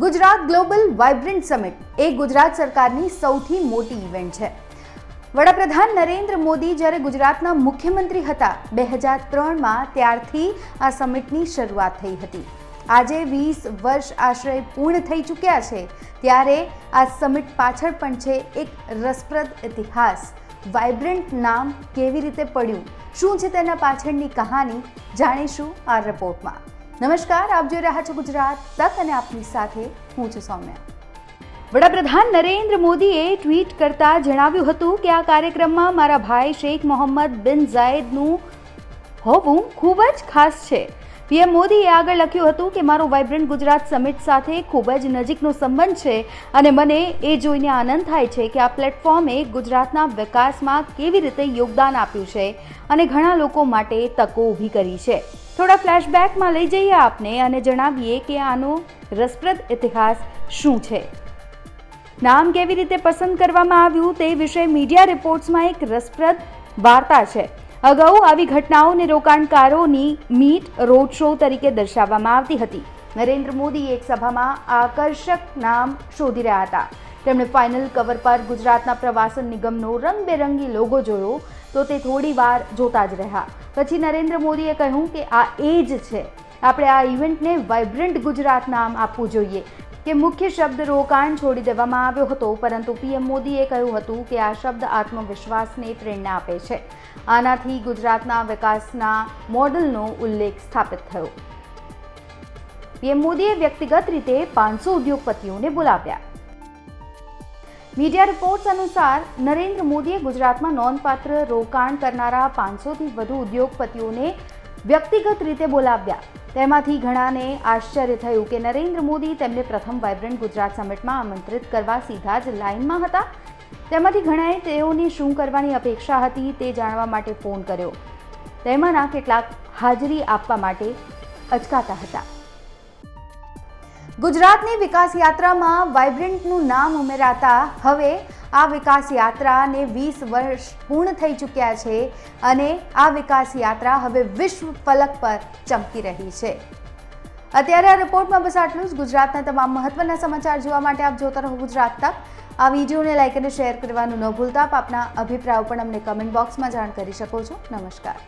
Gujarat global vibrant summit એ ગુજરાત સરકારની સૌથી મોટી ઇવેન્ટ છે. વડાપ્રધાન નરેન્દ્ર મોદી જ્યારે ગુજરાતના મુખ્યમંત્રી હતા બે હજાર ત્રણમાં ત્યારથી આ સમિટની શરૂઆત થઈ હતી. આજે વીસ વર્ષ આશરે પૂર્ણ થઈ ચૂક્યા છે ત્યારે આ સમિટ પાછળ પણ છે એક રસપ્રદ ઇતિહાસ. વાઇબ્રન્ટ નામ કેવી રીતે પડ્યું? શું છે તેના પાછળની કહાની? જાણીશું આ રિપોર્ટમાં. નમસ્કાર, આપ જોઈ રહ્યા છો ગુજરાત તક અને આપની સાથે હું છું સૌમ્યા. વડાપ્રધાન નરેન્દ્ર મોદીએ ટ્વીટ કરતા જણાવ્યું હતું કે આ કાર્યક્રમમાં મારા ભાઈ શેખ મોહમ્મદ બિન ઝાયદનું હોવું ખૂબ જ ખાસ છે. પીએમ મોદીએ આગળ લખ્યું હતું કે મારો વાઇબ્રન્ટ ગુજરાત સમિટ સાથે ખૂબ જ નજીકનો સંબંધ છે અને મને એ જોઈને આનંદ થાય છે કે આ પ્લેટફોર્મે ગુજરાતના વિકાસમાં કેવી રીતે યોગદાન આપ્યું છે અને ઘણા લોકો માટે તકો ઊભી કરી છે. થોડા ફ્લેશબેકમાં લઈ જઈએ આપને અને જણાવીએ કે આનો રસપ્રદ ઇતિહાસ શું છે. નામ કેવી રીતે પસંદ કરવામાં આવ્યું તે વિશે મીડિયા રિપોર્ટ્સમાં એક રસપ્રદ વાર્તા છે. અગાઉ આવી ઘટનાઓને રોકાણકારોની મીટ રોડ શો તરીકે દર્શાવવામાં આવતી હતી. નરેન્દ્ર મોદી એક સભામાં આકર્ષક નામ શોધી રહ્યા હતા. તેમણે ફાઇનલ કવર પર ગુજરાતના પ્રવાસન નિગમનો રંગબેરંગી લોગો જોયો તો તે થોડી વાર જોતા જ રહ્યા. પછી નરેન્દ્ર મોદીએ કહ્યું કે આ એ જ છે. આપણે આ ઇવેન્ટને વાઇબ્રન્ટ ગુજરાત નામ આપવું જોઈએ. કે મુખ્ય શબ્દ રોકાણ છોડી દેવામાં આવ્યો હતો, પરંતુ પીએમ મોદીએ કહ્યું હતું કે આ શબ્દ આત્મવિશ્વાસને પ્રેરણા આપે છે. આનાથી ગુજરાતના વિકાસના મોડલનો ઉલ્લેખ સ્થાપિત થયો. પીએમ મોદીએ વ્યક્તિગત રીતે પાંચસો ઉદ્યોગપતિઓને બોલાવ્યા. મીડિયા રિપોર્ટ્સ અનુસાર નરેન્દ્ર મોદીએ ગુજરાતમાં નોંધપાત્ર રોકાણ કરનારા પાંચસોથી વધુ ઉદ્યોગપતિઓને વ્યક્તિગત રીતે બોલાવ્યા. તેમાંથી ઘણાને આશ્ચર્ય થયું કે નરેન્દ્ર મોદી તેમને પ્રથમ વાઇબ્રન્ટ ગુજરાત સમિટમાં આમંત્રિત કરવા સીધા જ લાઇનમાં હતા. તેમાંથી ઘણાએ તેઓને શું કરવાની અપેક્ષા હતી તે જાણવા માટે ફોન કર્યો. તેમાંના કેટલાક હાજરી આપવા માટે અચકાતા હતા. ગુજરાતની વિકાસ યાત્રામાં વાઇબ્રન્ટનું નામ ઉમેરાતા હવે આ વિકાસ યાત્રાને વીસ વર્ષ પૂર્ણ થઈ ચૂક્યા છે અને આ વિકાસ યાત્રા હવે વિશ્વ ફલક પર ચમકી રહી છે. અત્યારે આ રિપોર્ટમાં બસ આટલું જ. ગુજરાતના તમામ મહત્વના સમાચાર જોવા માટે આપ જોતા રહો ગુજરાત તક. આ વિડીયોને લાઇક અને શેર કરવાનું ન ભૂલતા. આપ આપના અભિપ્રાયો પણ અમને કમેન્ટ બોક્સમાં જાણ કરી શકો છો. નમસ્કાર.